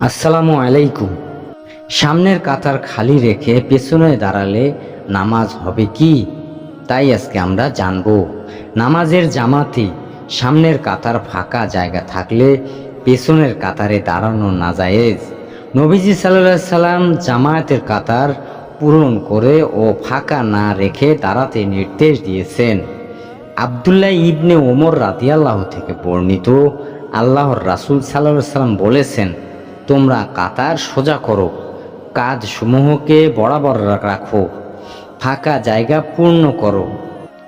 আসসালামু আলাইকুম। সামনের কাতার খালি রেখে পেছনে দাঁড়ালে নামাজ হবে কি? তাই আজকে আমরা জানব। নামাজের জামাতে সামনের কাতার ফাঁকা জায়গা থাকলে পেছনের কাতারে দাঁড়ানো না জায়েজ নবীজি সাল্লাহ সাল্লাম জামায়াতের কাতার পূরণ করে ও ফাঁকা না রেখে দাঁড়াতে নির্দেশ দিয়েছেন। আবদুল্লাহ ইবনে ওমর রাদিয়াল্লাহ থেকে বর্ণিত আল্লাহর রাসূল সাল্লাহ সাল্লাম বলেছেন তোমরা কাতার সোজা করো, কাজ সমূহকে বরাবর রাখো, ফাঁকা জায়গা পূর্ণ করো।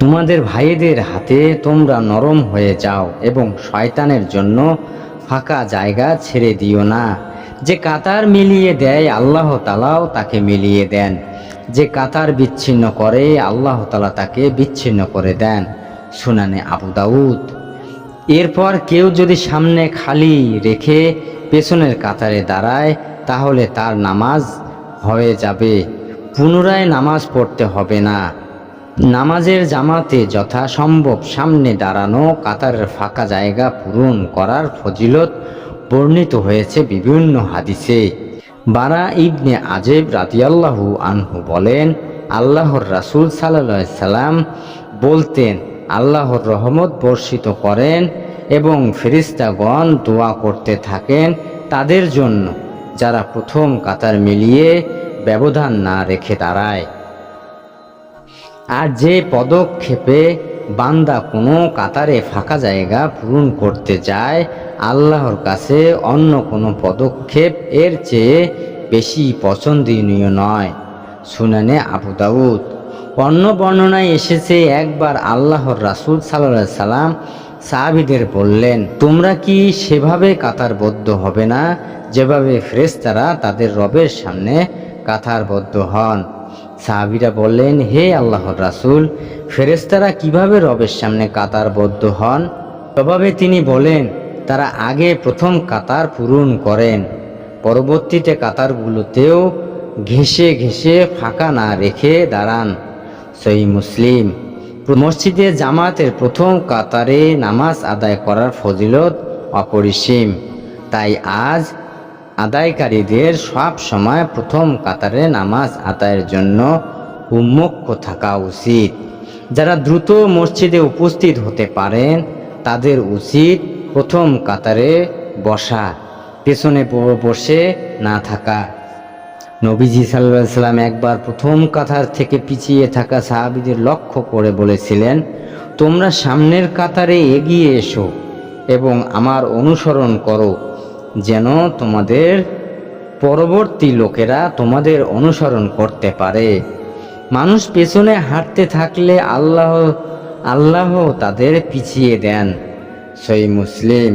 তোমাদের ভাইদের হাতে তোমরা নরম হয়ে যাও এবং শয়তানের জন্য ফাঁকা জায়গা ছেড়ে দিও না। যে কাতার মিলিয়ে দেয়, আল্লাহ তালাও তাকে মিলিয়ে দেন। যে কাতার বিচ্ছিন্ন করে, আল্লাহ তালা তাকে বিচ্ছিন্ন করে দেন। শুনানে আবু দাউদ। এরপর কেউ যদি সামনে খালি রেখে পেছনের কাতারে দাঁড়ায়, তাহলে তার নামাজ হয়ে যাবে। পুনরায় নামাজ পড়তে হবে না। নামাজের জামাতে যথাসম্ভব সামনে দাঁড়ানো, কাতারের ফাঁকা জায়গা পূরণ করার ফজিলত বর্ণিত হয়েছে বিভিন্ন হাদিসে। বারা ইবনে আজেব রাদিয়াল্লাহু আনহু বলেন, আল্লাহর রাসূল সাল্লাল্লাহু সাল্লাম বলতেন, আল্লাহর রহমত বর্ষিত করেন এবং ফেরিস্তাগণ দোয়া করতে থাকেন তাদের জন্য, যারা প্রথম কাতার মিলিয়ে ব্যবধান না রেখে দাঁড়ায়। আর যে পদক্ষেপে বান্দা কোনো কাতারে ফাঁকা জায়গা পূরণ করতে যায়, আল্লাহর কাছে অন্য কোনো পদক্ষেপ এর চেয়ে বেশি পছন্দনীয় নয়। শুনানে আবু দাউদ। অন্য বর্ণনায় এসেছে, একবার আল্লাহর রাসূল সাল্লাহ সাল্লাম সাহাবিদের বললেন, তোমরা কি সেভাবে কাতারবদ্ধ হবে না? যেভাবে ফেরেশতারা তাদের রবের সামনে কাতারবদ্ধ হন। সাহাবিরা বললেন, হে আল্লাহর রাসুল, ফেরেশতারা কীভাবে রবের সামনে কাতারবদ্ধ হন? জবাবে তিনি বলেন, তারা আগে প্রথম কাতার পূরণ করেন, পরবর্তীতে কাতারগুলোতেও ঘেঁষে ঘেঁষে ফাঁকা না রেখে দাঁড়ান। সহি মুসলিম মসজিদে জামাতের প্রথম কাতারে নামাজ আদায় করার ফজিলত অপরিসীম। তাই আজ আদায়কারীদের সব সময় প্রথম কাতারে নামাজ আদায়ের জন্য উন্মুক্ত থাকা উচিত। যারা দ্রুত মসজিদে উপস্থিত হতে পারেন, তাদের উচিত প্রথম কাতারে বসা, পেছনে বসে না থাকা। নবীজি সাল্লাহ সাল্লাম একবার প্রথম কাতার থেকে পিছিয়ে থাকা সাহাবিদের লক্ষ্য করে বলেছিলেন, তোমরা সামনের কাতারে এগিয়ে এসো এবং আমার অনুসরণ করো, যেন তোমাদের পরবর্তী লোকেরা তোমাদের অনুসরণ করতে পারে। মানুষ পেছনে হাঁটতে থাকলে আল্লাহ আল্লাহ তাদের পিছিয়ে দেন। সই মুসলিম।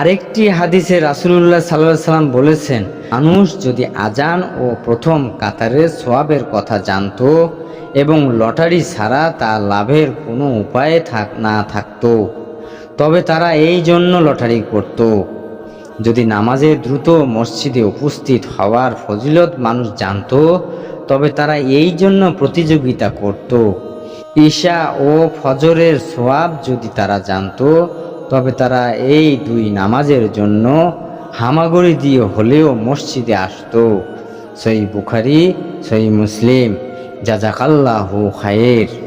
আরেকটি হাদিসে রাসুলুল্লাহ সাল্লাহ সাল্লাম বলেছেন, মানুষ যদি আজান ও প্রথম কাতারের সোয়াবের কথা জানতো এবং লটারি ছাড়া তা লাভের কোনো উপায় থাক, না থাকতো, তবে তারা এই জন্য লটারি করত। যদি নামাজে দ্রুত মসজিদে উপস্থিত হওয়ার ফজিলত মানুষ জানতো, তবে তারা এই জন্য প্রতিযোগিতা করত। ঈশা ও ফজরের সোয়াব যদি তারা জানতো তবে তারা এই দুই নামাজের জন্য হামাগুড়ি দিয়ে হলেও মসজিদে আসত। সই বুখারি, সই মুসলিম। জাজাকাল্লাহু খায়ের।